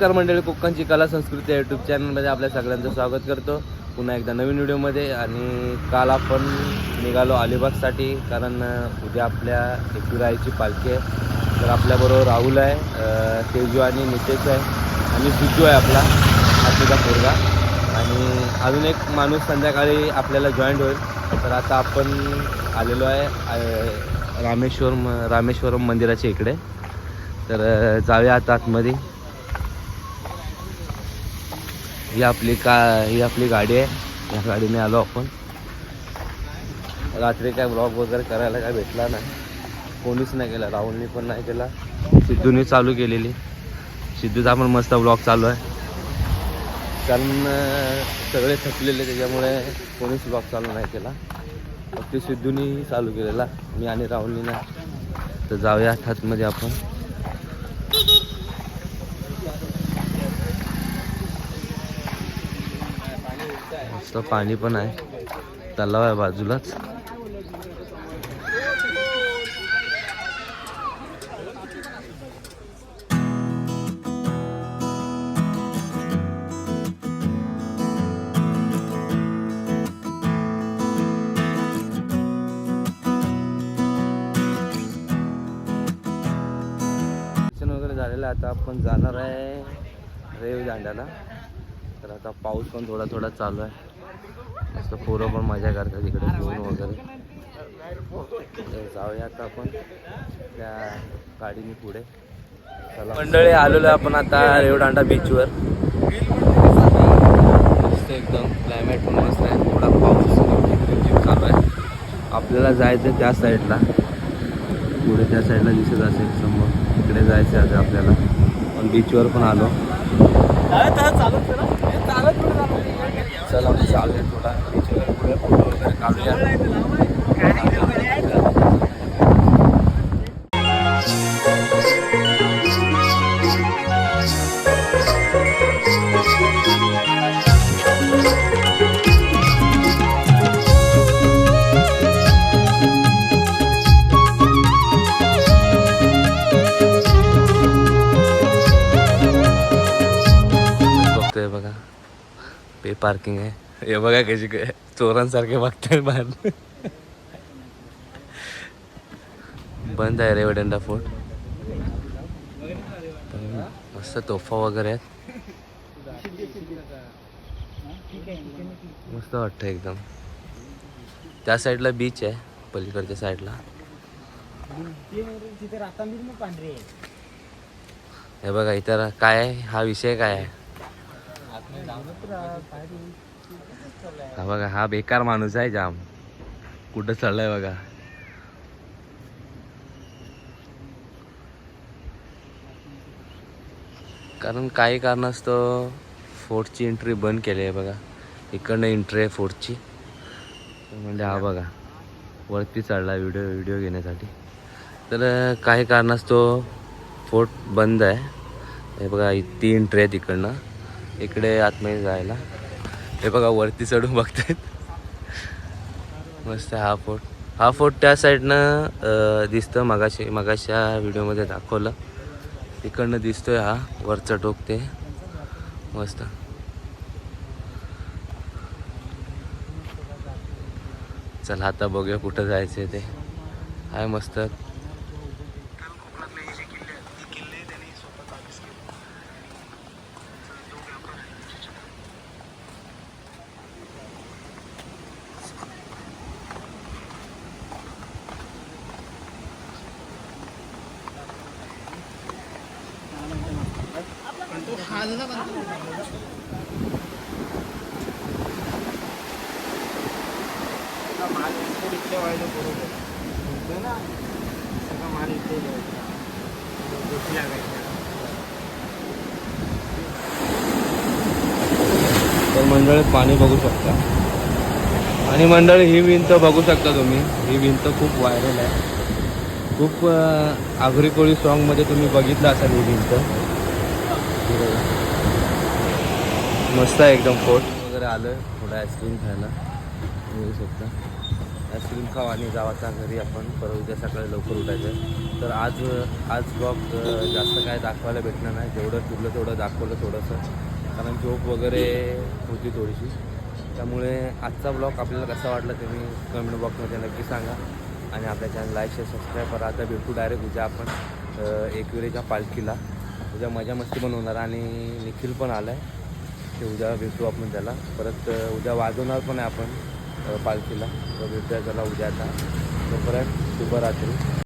नमस्कार मंडळी कोकणची कला संस्कृती यूट्यूब चॅनलमध्ये आपल्या सगळ्यांचं स्वागत करतो. पुन्हा एकदा नवीन व्हिडिओमध्ये आणि काल आपण निघालो अलिबागसाठी कारण उद्या आपल्या एकविराईची पालखी आहे. तर आपल्याबरोबर राहुल आहे तेजू आणि नितेश आहे. आणि सिद्धू आहे आपला आजचा पोरगा. आणि अजून एक माणूस संध्याकाळी आपल्याला जॉईंट होईल. तर आता आपण आलेलो आहे रामेश्वर रामेश्वरम रामेश्वरम मंदिराच्या इकडे. तर जाऊया आता आतमध्ये. ही आपली का ही आपली गाडी आहे. या गाडीने आलो आपण. रात्री काय ब्लॉग वगैरे करायला काय भेटला नाही. कोणीच नाही केला. राहुलनी पण नाही केला. सिद्धूने चालू केलेली. सिद्धूचा पण मस्त ब्लॉग चालू आहे. कारण सगळे थकलेले त्याच्यामुळे कोणीच ब्लॉग चालू नाही केला. फक्त सिद्धूनी चालू केलेला. मी आणि राहुलनी नाही. तर जाऊया ठातमध्ये आपण. मस्त पाणी पण आहे. तलाव आहे बाजूलाच. वगैरे झालेलं आहे. आता आपण जाणार आहे रेव दांड्याला तर आता पाऊस पण थोडा थोडा चालू आहे. मस्त पोरं पण मजा करतात इकडे घेऊन वगैरे. जाऊया आता आपण. त्या गाडीने पुढे. चला. मंडळी आलेलो आहे आपण आता रेवदांडा बीचवर मस्त एकदम क्लायमेट पण मस्त आहे. थोडा पाऊस चालू आहे. आपल्याला जायचं त्या साईडला पुढे त्या साईडला दिसत असेल समोर. तिकडे जायचं आहे आपल्याला. पण बीचवर पण आलो. चला मग चालूया थोडा. बीचवर पुढे फोटो वगैरे काढूया. पे पार्किंग आहे. हे बघा कशी काय चोरांसारखे बघताय बाहेर. बंद आहे रेवडंडा फोर्ट. मस्त तोफा वगैरे आहेत. मस्त वाटतं एकदम. त्या साईडला बीच आहे पलीकडच्या साईडला हे बघा इतर काय आहे? हा विषय काय आहे? हा बघा हा बेकार माणूस आहे जाम. कुठं चाललाय बघा. कारण काही कारणास्तव फोर्टची एंट्री बंद केली आहे बघा. इकडनं एंट्री आहे फोर्टची. म्हणजे हा बघा वरती चढला व्हिडिओ व्हिडिओ घेण्यासाठी. तर काही कारणास्तव फोर्ट बंद आहे. हे बघा इ- तीन ट्रे तिकडनं. इकडनं इकडे आतमध्ये जायला. हे बघा वरती चढून बघतायत. मस्त आहे हा फोर्ट हा फोर्ट त्या साईडनं दिसतं मगाशी मगाशा व्हिडिओमध्ये दाखवलं. इकडनं दिसतोय हा वरचं टोक ते मस्त. चला आता बघूया कुठं जायचं ते. आहे मस्त. माल इथे इथे व्हायला बरोबर होतं ना सगळा माल इथे यायचा. गोष्टी लागायच्या तर मंडळी पाणी बघू शकता. आणि मंडळी ही भिंत बघू शकता तुम्ही. ही भिंत खूप व्हायरल आहे. खूप आगरी कोळी सॉन्गमध्ये तुम्ही बघितलं असाल ही भिंत. बघा. मस्त आहे एकदम फोर्ट वगैरे आलं थोडं आईस्क्रीम खायला. मिळू शकता. आईस्क्रीम खाऊ आणि जावाचा घरी आपण परत उद्या सकाळी लवकर उठायचं. तर आज आज ब्लॉग जास्त काय दाखवायला भेटणार नाही. जेवढं फिरलं तेवढं दाखवलं थोडंसं. कारण झोप वगैरे होती थोडीशी. त्यामुळे आजचा ब्लॉग आपल्याला कसा वाटला तुम्ही कमेंट बॉक्समध्ये नक्की सांगा. आणि आपल्या चॅनल लाईक शेअर सबस्क्राईब करा. आता भेटू डायरेक्ट उद्या आपण एकविरेच्या पालखीला. उद्या मजा मस्ती पण होणार आणि निखिल पण आला आहे ते उद्या भेटू आपण त्याला. परत उद्या वाजवणार पण आहे आपण पालखीला. तर भेटूया त्याला उद्या आता. तोपर्यंत शुभरात्री.